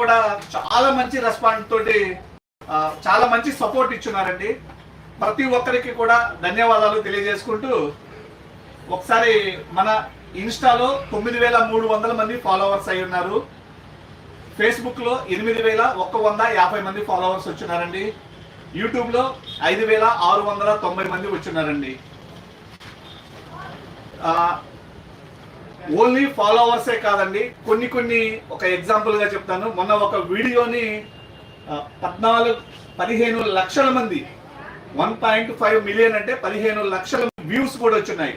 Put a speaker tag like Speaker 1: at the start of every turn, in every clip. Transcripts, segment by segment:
Speaker 1: కూడా చాలా మంచి రెస్పాన్స్ తోటి చాలా మంచి సపోర్ట్ ఇచ్చున్నారండి. ప్రతి ఒక్కరికి కూడా ధన్యవాదాలు తెలియజేసుకుంటూ ఒకసారి మన ఇన్స్టాలో తొమ్మిది వేల మూడు వందల మంది ఫాలోవర్స్ అయి ఉన్నారు. ఫేస్బుక్లో ఎనిమిది వేల ఒక్క వంద యాభై మంది ఫాలోవర్స్ వచ్చినారండి. యూట్యూబ్లో ఐదు వేల ఆరు వందల తొంభై మంది వచ్చినారండి. ఓన్లీ ఫాలోవర్సే కాదండి. కొన్ని కొన్ని ఒక ఎగ్జాంపుల్గా చెప్తాను. మొన్న ఒక వీడియోని పద్నాలుగు పదిహేను లక్షల మంది వన్ పాయింట్ ఫైవ్ మిలియన్ అంటే పదిహేను లక్షల వ్యూస్ కూడా వచ్చినాయి.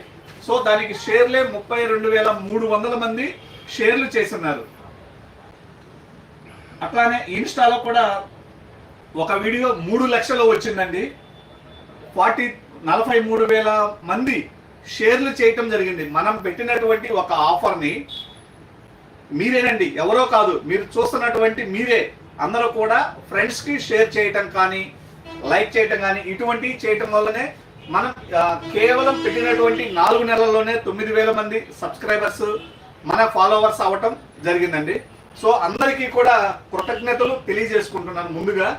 Speaker 1: సో దానికి షేర్లే ముప్పై రెండు వేల మూడు వందల మంది షేర్లు చేస్తున్నారు. అట్లానే ఇన్స్టాలో కూడా ఒక వీడియో మూడు లక్షలు వచ్చిందండి. ఫార్టీ నలభై మూడు వేల మంది షేర్లు చేయటం జరిగింది. మనం పెట్టినటువంటి ఒక ఆఫర్ని మీరేనండి ఎవరో కాదు మీరు చూస్తున్నటువంటి మీరే. అందరూ కూడా ఫ్రెండ్స్కి షేర్ చేయటం కానీ లైక్ చేయటం కానీ ఇటువంటివి చేయటం వల్లనే మనం కేవలం పెట్టినటువంటి నాలుగు నెలల్లోనే తొమ్మిది వేల మంది సబ్స్క్రైబర్స్ మన ఫాలోవర్స్ అవ్వటం జరిగిందండి. సో అందరికీ కూడా కృతజ్ఞతలు తెలియజేసుకుంటున్నాను ముందుగా.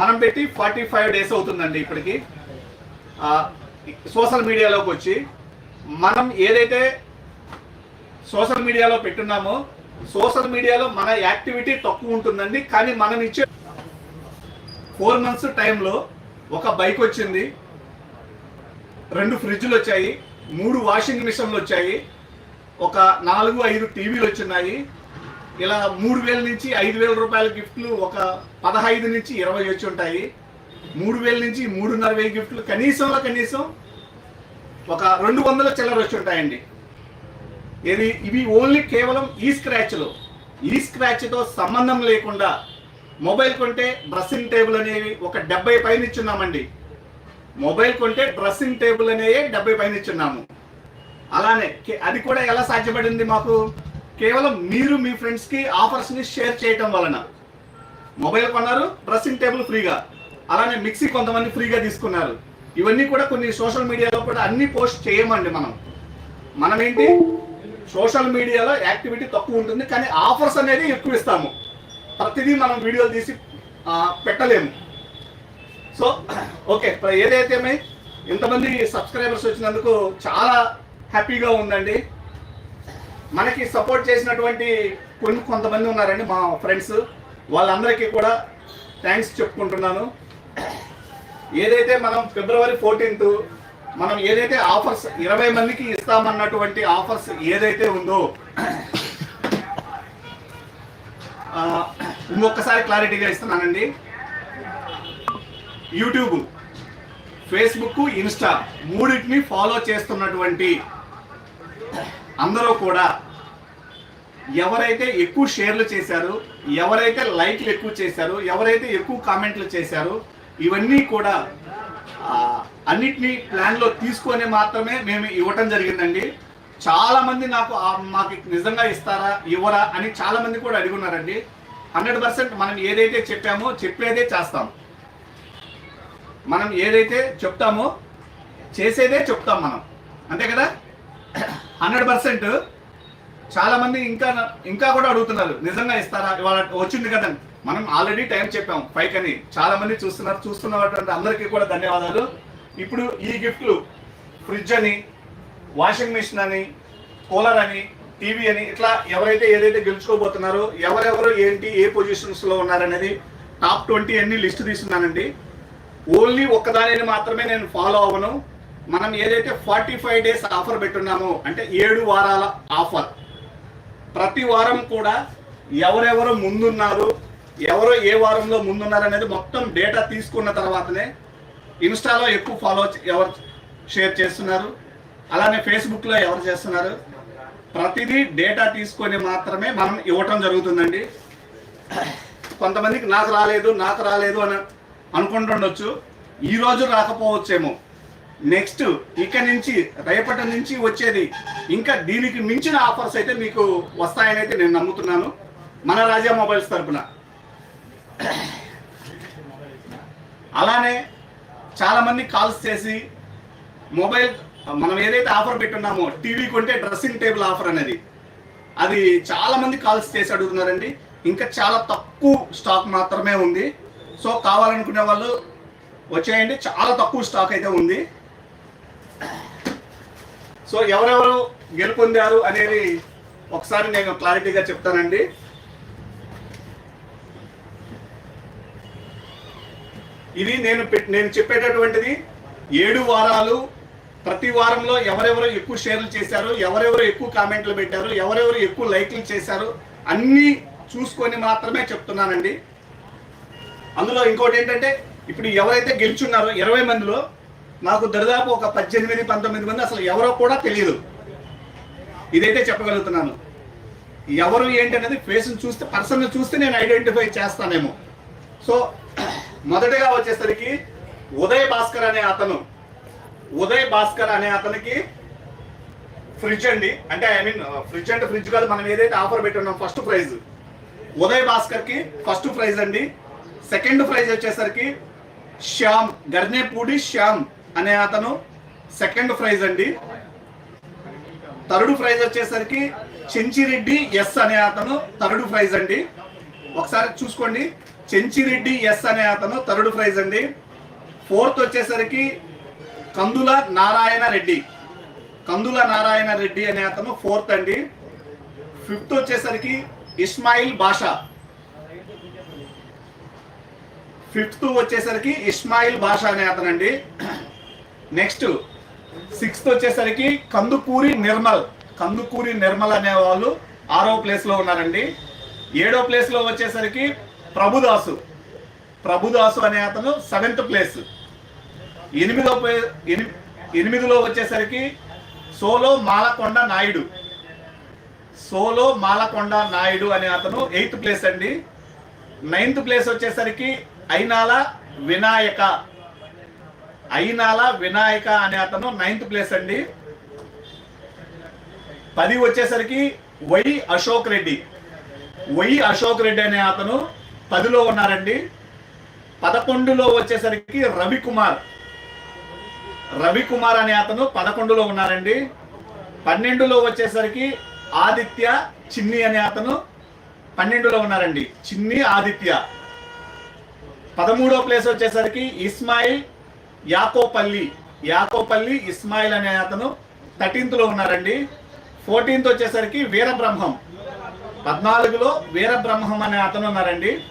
Speaker 1: మనం పెట్టి ఫార్టీ ఫైవ్ డేస్ అవుతుందండి ఇప్పటికి. సోషల్ మీడియాలోకి వచ్చి మనం ఏదైతే సోషల్ మీడియాలో పెట్టున్నామో సోషల్ మీడియాలో మన యాక్టివిటీ తక్కువ ఉంటుందండి. కానీ మనం ఇచ్చే ఫోర్ మంత్స్ టైంలో ఒక బైక్ వచ్చింది. రెండు ఫ్రిడ్జ్లు వచ్చాయి. మూడు వాషింగ్ మిషన్లు వచ్చాయి. ఒక నాలుగు ఐదు టీవీలు వచ్చినాయి. ఇలా మూడు వేల నుంచి ఐదు వేల రూపాయల గిఫ్ట్లు ఒక పదహైదు నుంచి ఇరవై వచ్చి ఉంటాయి. మూడు వేల నుంచి మూడున్నర వేల గిఫ్ట్లు. కనీసంలో కనీసం ఒక రెండు వందల చిల్లర వచ్చి ఉంటాయండి. ఇది ఇవి ఓన్లీ కేవలం ఈ స్క్రాచ్లు ఈ స్క్రాచ్తో సంబంధం లేకుండా మొబైల్ కొంటే డ్రెస్సింగ్ టేబుల్ అనేవి ఒక డెబ్బై పైన ఇచ్చున్నామండి. మొబైల్ కొంటే డ్రెస్సింగ్ టేబుల్ అనేవి డెబ్బై పైన ఇచ్చున్నాము. అలానే అది కూడా ఎలా సాధ్యపడింది మాకు? కేవలం మీరు మీ ఫ్రెండ్స్కి ఆఫర్స్ని షేర్ చేయటం వలన. మొబైల్ కొన్నారు డ్రెస్సింగ్ టేబుల్ ఫ్రీగా. అలానే మిక్సీ కొంతమంది ఫ్రీగా తీసుకున్నారు. ఇవన్నీ కూడా కొన్ని సోషల్ మీడియాలో కూడా అన్ని పోస్ట్ చేయమండి మనం. మనం ఏంటి సోషల్ మీడియాలో యాక్టివిటీ తక్కువ ఉంటుంది కానీ ఆఫర్స్ అనేది ఎక్కువ ఇస్తాము. ప్రతిదీ మనం వీడియోలు తీసి పెట్టలేము. సో ఓకే ఏదైతే ఇంతమంది సబ్స్క్రైబర్స్ వచ్చినందుకు చాలా హ్యాపీగా ఉందండి. మనకి సపోర్ట్ చేసినటువంటి కొన్ని కొంతమంది ఉన్నారండి మా ఫ్రెండ్స్. వాళ్ళందరికీ కూడా థ్యాంక్స్ చెప్పుకుంటున్నాను. ఏదైతే మనం ఫిబ్రవరి ఫోర్టీన్త్ మనం ఏదైతే ఆఫర్స్ ఇరవై మందికి ఇస్తామన్నటువంటి ఆఫర్స్ ఏదైతే ఉందో ఇంకొకసారి క్లారిటీగా ఇస్తున్నానండి. యూట్యూబ్ ఫేస్బుక్ ఇన్స్టా మూడింటిని ఫాలో చేస్తున్నటువంటి అందరూ కూడా ఎవరైతే ఎక్కువ షేర్లు చేశారో ఎవరైతే లైక్లు ఎక్కువ చేశారో ఎవరైతే ఎక్కువ కామెంట్లు చేశారో ఇవన్నీ కూడా అన్నిటినీ ప్లాన్లో తీసుకొని మాత్రమే మేము ఇవ్వటం జరిగిందండి. చాలా మంది నాకు మాకు నిజంగా ఇస్తారా ఇవ్వరా అని చాలా మంది కూడా అడుగున్నారండి. హండ్రెడ్ పర్సెంట్ మనం ఏదైతే చెప్పామో చెప్పేదే చేస్తాం. మనం ఏదైతే చెప్తామో చేసేదే చెప్తాం మనం. అంతే కదా? హండ్రెడ్ పర్సెంట్ చాలా మంది ఇంకా ఇంకా కూడా అడుగుతున్నారు నిజంగా ఇస్తారా? ఇవాళ వచ్చింది కదా మనం ఆల్రెడీ టైం చెప్పాం. ఫైవ్ అని. చాలా మంది చూస్తున్నారు చూస్తున్నటువంటి అందరికీ కూడా ధన్యవాదాలు. ఇప్పుడు ఈ గిఫ్ట్లు ఫ్రిడ్జ్ అని వాషింగ్ మిషన్ అని కూలర్ అని టీవీ అని ఇట్లా ఎవరైతే ఏదైతే గెలుచుకోబోతున్నారో ఎవరెవరు ఏంటి ఏ పొజిషన్స్లో ఉన్నారనేది టాప్ ట్వంటీ అన్ని లిస్ట్ తీస్తున్నానండి. ఓన్లీ ఒక్కదానిని మాత్రమే నేను ఫాలో అవ్వను. మనం ఏదైతే ఫార్టీ ఫైవ్ డేస్ ఆఫర్ పెట్టున్నామో అంటే ఏడు వారాల ఆఫర్ ప్రతి వారం కూడా ఎవరెవరు ముందున్నారు ఎవరో ఏ వారంలో ముందున్నారు అనేది మొత్తం డేటా తీసుకున్న తర్వాతనే ఇన్స్టాలో ఎక్కువ ఫాలో ఎవరు షేర్ చేస్తున్నారు. అలానే ఫేస్బుక్లో ఎవరు చేస్తున్నారు. ప్రతిదీ డేటా తీసుకొని మాత్రమే మనం ఇవ్వటం జరుగుతుందండి. కొంతమందికి నాకు రాలేదు నాకు రాలేదు అని అనుకుంటుండొచ్చు. ఈరోజు రాకపోవచ్చేమో. నెక్స్ట్ ఇక నుంచి రేపటి నుంచి వచ్చేది ఇంకా దీనికి మించిన ఆఫర్స్ అయితే మీకు వస్తాయని అయితే నేను నమ్ముతున్నాను. మన రాజా మొబైల్స్ తరపున. అలానే చాలామంది కాల్స్ చేసి మొబైల్ మనం ఏదైతే ఆఫర్ పెట్టున్నామో టీవీ కొంటే డ్రెస్సింగ్ టేబుల్ ఆఫర్ అనేది. అది చాలామంది కాల్స్ చేసి అడుగుతున్నారండి. ఇంకా చాలా తక్కువ స్టాక్ మాత్రమే ఉంది. సో కావాలనుకునే వాళ్ళు వచ్చేయండి. చాలా తక్కువ స్టాక్ అయితే ఉంది. సో ఎవరెవరు గెలుపొందారు అనేది ఒకసారి నేను క్లారిటీగా చెప్తానండి. ఇది నేను పెట్- నేను చెప్పేటటువంటిది ఏడు వారాలు ప్రతి వారంలో ఎవరెవరు ఎక్కువ షేర్లు చేశారు ఎవరెవరు ఎక్కువ కామెంట్లు పెట్టారు ఎవరెవరు ఎక్కువ లైక్లు చేశారు అన్నీ చూసుకొని మాత్రమే చెప్తున్నానండి. అందులో ఇంకోటి ఏంటంటే ఇప్పుడు ఎవరైతే గెలుచున్నారో ఇరవై మందిలో నాకు దరిదాపు ఒక పద్దెనిమిది పంతొమ్మిది మంది అసలు ఎవరో కూడా తెలియదు ఇదైతే చెప్పగలుగుతున్నాను. ఎవరు ఏంటి అనేది ఫేస్ని చూస్తే పర్సన్ చూస్తే నేను ఐడెంటిఫై చేస్తానేమో. సో మొదటగా వచ్చేసరికి ఉదయ్ భాస్కర్ అనే అతను. ఉదయ్ భాస్కర్ అనే అతనికి ఫ్రిడ్జ్ అండి. అంటే ఐ మీన్ ఫ్రిడ్జ్ అంటే ఫ్రిడ్జ్ కాదు మనం ఏదైతే ఆఫర్ పెట్టున్నాం ఫస్ట్ ప్రైజ్ ఉదయ్ భాస్కర్కి ఫస్ట్ ప్రైజ్ అండి. సెకండ్ ప్రైజ్ వచ్చేసరికి శ్యామ్ గర్నేపూడి శ్యామ్ అనే అతను సెకండ్ ప్రైజ్ అండి. థర్డ్ ప్రైజ్ వచ్చేసరికి చెంచిరెడ్డి ఎస్ అనే అతను థర్డ్ ప్రైజ్ అండి. ఒకసారి చూసుకోండి. చెంచిరెడ్డి ఎస్ అనే అతను థర్డ్ ప్రైజ్ అండి. ఫోర్త్ వచ్చేసరికి కందుల నారాయణ రెడ్డి. కందుల నారాయణ రెడ్డి అనే అతను ఫోర్త్ అండి. ఫిఫ్త్ వచ్చేసరికి ఇస్మాయిల్ బాషా. ఫిఫ్త్ వచ్చేసరికి ఇస్మాయిల్ బాషా అనే అతనండి. నెక్స్ట్ సిక్స్త్ వచ్చేసరికి కందుకూరి నిర్మల్. కందుకూరి నిర్మల్ అనే వాళ్ళు ఆరో ప్లేస్లో ఉన్నారండి. ఏడో ప్లేస్లో వచ్చేసరికి ప్రభుదాసు. ప్రభుదాసు అనే అతను సెవెంత్ ప్లేస్. ఎనిమిదో ఎనిమిదిలో వచ్చేసరికి సోలో మాలకొండ నాయుడు. సోలో మాలకొండ నాయుడు అనే అతను ఎయిత్ ప్లేస్ అండి. నైన్త్ ప్లేస్ వచ్చేసరికి అయినాల వినాయక. అయినాల వినాయక అనే అతను నైన్త్ ప్లేస్ అండి. పది వచ్చేసరికి వై అశోక్ రెడ్డి. వై అశోక్ రెడ్డి అనే అతను పదిలో ఉన్నారండి. పదకొండులో వచ్చేసరికి రవికుమార్. రవికుమార్ అనే అతను పదకొండులో ఉన్నారండి. పన్నెండులో వచ్చేసరికి ఆదిత్య చిన్ని అనే అతను పన్నెండులో ఉన్నారండి. చిన్ని ఆదిత్య. పదమూడో ప్లేస్ వచ్చేసరికి ఇస్మాయిల్ యాకోపల్లి. యాకోపల్లి ఇస్మాయిల్ అనే అతను థర్టీన్త్లో ఉన్నారండి. ఫోర్టీన్త్ వచ్చేసరికి వీరబ్రహ్మం. పద్నాలుగులో వీరబ్రహ్మం అనే అతను ఉన్నారండి.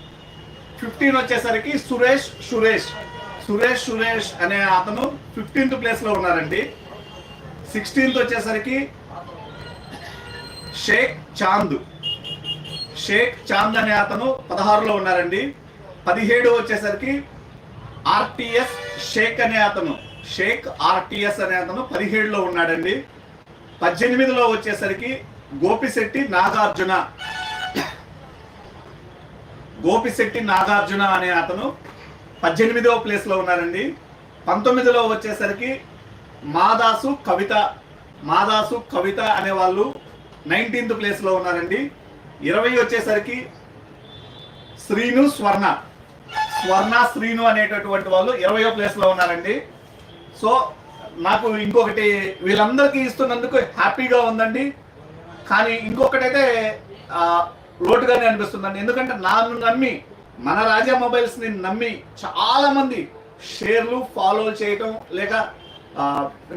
Speaker 1: ఫిఫ్టీన్ వచ్చేసరికి సురేష్ సురేష్. సురేష్ సురేష్ అనే అతను ఫిఫ్టీన్త్ ప్లేస్లో ఉన్నారండి. సిక్స్టీన్త్ వచ్చేసరికి షేక్ చాంద్. షేక్ చాంద్ అనే అతను పదహారులో ఉన్నారండి. పదిహేడు వచ్చేసరికి ఆర్టిఎస్ షేక్ అనే అతను. షేక్ ఆర్టిఎస్ అనే అతను పదిహేడులో ఉన్నాడండి. పద్దెనిమిదిలో వచ్చేసరికి గోపిశెట్టి నాగార్జున. గోపిశెట్టి నాగార్జున అనే అతను పద్దెనిమిదవ ప్లేస్లో ఉన్నారండి పంతొమ్మిదిలో వచ్చేసరికి మాదాసు కవిత మాదాసు కవిత అనే వాళ్ళు నైన్టీన్త్ ప్లేస్లో ఉన్నారండి. ఇరవై వచ్చేసరికి శ్రీను స్వర్ణ స్వర్ణ శ్రీను అనేటటువంటి వాళ్ళు ఇరవయో ప్లేస్లో ఉన్నారండి. సో నాకు ఇంకొకటి వీళ్ళందరికీ ఇస్తున్నందుకు హ్యాపీగా ఉందండి. కానీ ఇంకొకటైతే లోటుగానే అనిపిస్తుందండి. ఎందుకంటే నన్ను నమ్మి మన రాజా మొబైల్స్ని నమ్మి చాలా మంది షేర్లు ఫాలో చేయటం లేక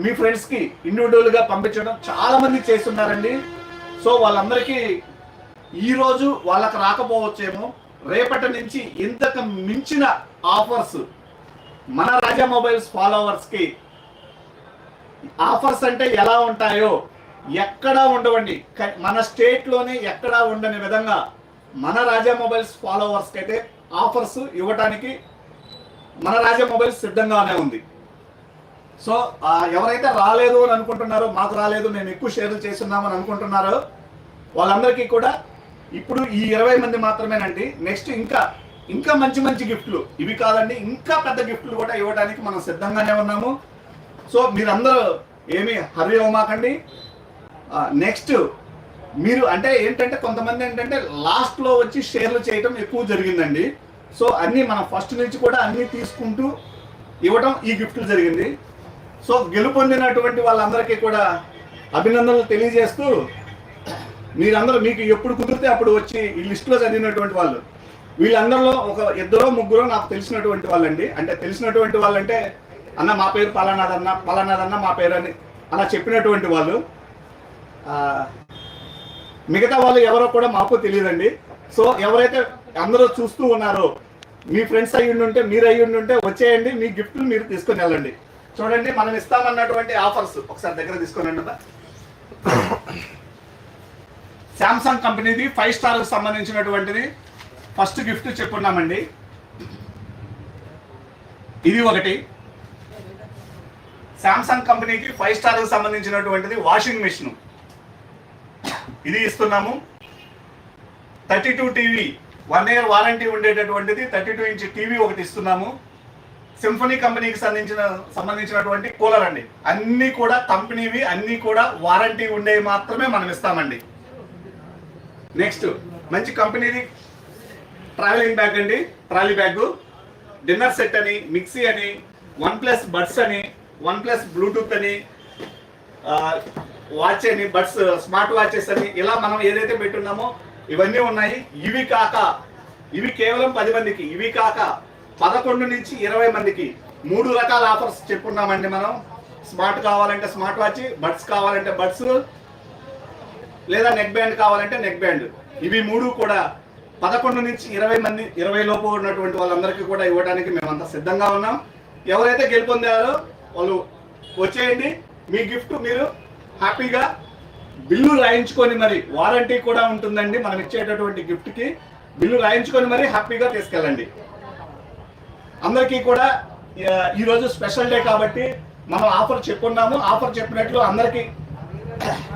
Speaker 1: మీ ఫ్రెండ్స్కి ఇండివిజువల్గా పంపించడం చాలా మంది చేస్తున్నారండి. సో వాళ్ళందరికీ ఈ రోజు వాళ్ళకి రాకపోవచ్చేమో రేపటి నుంచి ఇంతకు మించిన ఆఫర్స్ మన రాజా మొబైల్స్ ఫాలోవర్స్కి ఆఫర్స్ అంటే ఎలా ఉంటాయో ఎక్కడా ఉండవండి. మన స్టేట్లోనే ఎక్కడా ఉండని విధంగా మన రాజా మొబైల్స్ ఫాలోవర్స్కి అయితే ఆఫర్స్ ఇవ్వటానికి మన రాజా మొబైల్స్ సిద్ధంగానే ఉంది. సో ఎవరైతే రాలేదు అని అనుకుంటున్నారో మాకు రాలేదు మేము ఎక్కువ షేర్లు చేస్తున్నామని అనుకుంటున్నారో వాళ్ళందరికీ కూడా ఇప్పుడు ఈ ఇరవై మంది మాత్రమేనండి. నెక్స్ట్ ఇంకా ఇంకా మంచి మంచి గిఫ్ట్లు. ఇవి కాదండి ఇంకా పెద్ద గిఫ్ట్లు కూడా ఇవ్వడానికి మనం సిద్ధంగానే ఉన్నాము. సో మీరందరూ ఏమి హరి అవ్వమాకండి. నెక్స్ట్ మీరు అంటే ఏంటంటే కొంతమంది ఏంటంటే లాస్ట్లో వచ్చి షేర్లు చేయటం ఎక్కువ జరిగిందండి. సో అన్నీ మనం ఫస్ట్ నుంచి కూడా అన్నీ తీసుకుంటూ ఇవ్వటం ఈ గిఫ్ట్లు జరిగింది. సో గెలుపొందినటువంటి వాళ్ళందరికీ కూడా అభినందనలు తెలియజేస్తూ మీరందరూ మీకు ఎప్పుడు కుదిరితే అప్పుడు వచ్చి ఈ లిస్టులో చదివినటువంటి వాళ్ళు. వీళ్ళందరిలో ఒక ఇద్దరో ముగ్గురో నాకు తెలిసినటువంటి వాళ్ళండి. అంటే తెలిసినటువంటి వాళ్ళంటే అన్న మా పేరు పలానాదన్న పలానాదన్న మా పేరు అని అలా చెప్పినటువంటి వాళ్ళు. మిగతా వాళ్ళు ఎవరో కూడా మాకు తెలియదండి. సో ఎవరైతే అందరూ చూస్తూ ఉన్నారో మీ ఫ్రెండ్స్ అయ్యి ఉంటే మీరు అయ్యి ఉంటే వచ్చేయండి మీ గిఫ్ట్లు మీరు తీసుకుని వెళ్ళండి. చూడండి మనం ఇస్తామన్నటువంటి ఆఫర్స్ ఒకసారి దగ్గర తీసుకుని రండి శాంసంగ్ కంపెనీది ఫైవ్ స్టార్కి సంబంధించినటువంటిది. ఫస్ట్ గిఫ్ట్ చెప్పున్నామండి. ఇది ఒకటి. శాంసంగ్ కంపెనీకి ఫైవ్ స్టార్కి సంబంధించినటువంటిది వాషింగ్ మిషన్ ఇది ఇస్తున్నాము. Thirty two TV one year warranty ఉండేటటువంటిది. Thirty two inch TV ఒకటి ఇస్తున్నాము. సింఫనీ కంపెనీకి సంబంధించిన సంబంధించినటువంటి కూలర్ అండి. అన్నీ కూడా కంపెనీవి అన్నీ కూడా వారంటీ ఉండేవి మాత్రమే మనం ఇస్తామండి. నెక్స్ట్ మంచి కంపెనీది ట్రావెలింగ్ బ్యాగ్ అండి. Trolley bag. డిన్నర్ సెట్ అని మిక్సీ అని వన్ ప్లస్ బడ్స్ అని వన్ ప్లస్ బ్లూటూత్ అని వాచ్ అని బడ్స్ స్మార్ట్ వాచెస్ అని ఇలా మనం ఏదైతే పెట్టున్నామో ఇవన్నీ ఉన్నాయి. ఇవి కాక ఇవి కేవలం పది మందికి ఇవి కాక పదకొండు నుంచి ఇరవై మందికి మూడు రకాల ఆఫర్స్ చెప్పున్నామండి మనం. స్మార్ట్ కావాలంటే స్మార్ట్ వాచ్ బడ్స్ కావాలంటే బడ్స్ లేదా నెక్ బ్యాండ్ కావాలంటే నెక్ బ్యాండ్ ఇవి మూడు కూడా పదకొండు నుంచి ఇరవై మంది ఇరవై లోపు ఉన్నటువంటి వాళ్ళందరికీ కూడా ఇవ్వడానికి మేమంతా సిద్ధంగా ఉన్నాం. ఎవరైతే గెలుపొందారో వాళ్ళు వచ్చేయండి. మీ గిఫ్ట్ మీరు హ్యాపీగా బిల్లు రాయించుకొని మరి వారంటీ కూడా ఉంటుందండి మనం ఇచ్చేటటువంటి గిఫ్ట్కి బిల్లు రాయించుకొని మరి హ్యాపీగా తీసుకెళ్ళండి. అందరికీ కూడా ఈరోజు స్పెషల్ డే కాబట్టి మనం ఆఫర్ చెప్పున్నాము. ఆఫర్ చెప్పినట్లు అందరికీ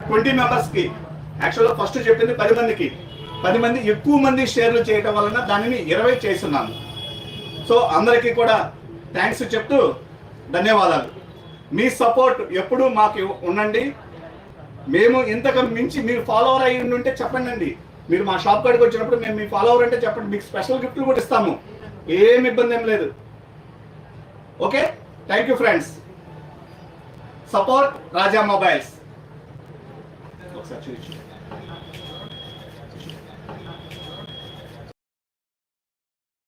Speaker 1: ట్వంటీ మెంబర్స్కి యాక్చువల్గా ఫస్ట్ చెప్పింది పది మందికి. పది మంది ఎక్కువ మంది షేర్లు చేయటం వలన దానిని ఇరవై చేస్తున్నాను సో అందరికీ కూడా థ్యాంక్స్ చెప్తూ ధన్యవాదాలు. మీ సపోర్ట్ ఎప్పుడూ మాకు ఉండండి. మేము ఇంతకు మించి మీరు ఫాలోవర్ అయ్యి ఉంటే చెప్పండి అండి మీరు మా షాప్ కాడికి వచ్చినప్పుడు మేము మీ ఫాలోవర్ అంటే చెప్పండి. మీకు స్పెషల్ గిఫ్ట్లు కూడా ఇస్తాము. ఏం ఇబ్బంది ఏం లేదు. Okay? Thank you friends support Raja mobiles ఒకసారి చూపించు.